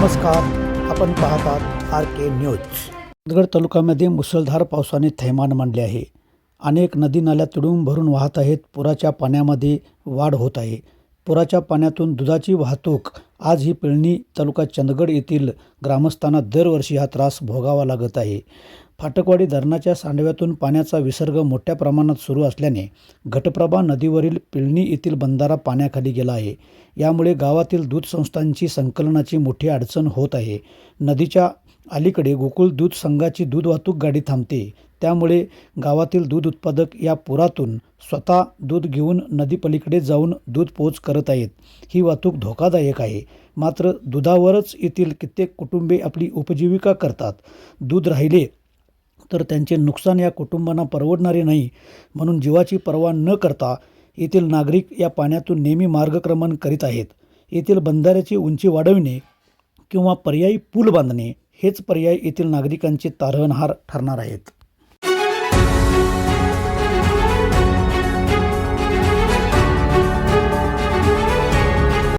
नमस्कार आपण पाहतात आर के न्यूज. चंदगड तालुक्यामध्ये मुसळधार पावसाने थैमान मांडले आहे. अनेक नदी नाल्या तुडून भरून वाहत आहेत. पुराच्या पाण्यामध्ये वाढ होत आहे. पुराच्या पाण्यातून दुधाची वाहतूक आज ही पिळणी तालुका चंदगड येथील ग्रामस्थांना दरवर्षी हा त्रास भोगावा लागत आहे. फाटकवाडी धरणाच्या सांडव्यातून पाण्याचा विसर्ग मोठ्या प्रमाणात सुरू असल्याने घटप्रभा नदीवरील पिळणी येथील बंधारा पाण्याखाली गेला आहे. यामुळे गावातील दूध संस्थांची संकलनाची मोठी अडचण होत आहे. नदीच्या अलीकडे गोकुळ दूध संघाची दूध वाहतूक गाडी थांबते. त्यामुळे गावातील दूध उत्पादक या पुरातून स्वतः दूध घेऊन नदीपलीकडे जाऊन दूध पोच करत आहेत. ही वाहतूक धोकादायक आहे. मात्र दुधावरच येथील कित्येक कुटुंबे आपली उपजीविका करतात. दूध राहिले तर त्यांचे नुकसान या कुटुंबांना परवडणारे नाही म्हणून जीवाची पर्वा न करता येथील नागरिक या पाण्यातून नेहमी मार्गक्रमण करीत आहेत. येथील बंधाऱ्याची उंची वाढविणे किंवा पर्यायी पूल बांधणे हेच पर्याय येथील नागरिकांचे तारणहार ठरणार आहेत.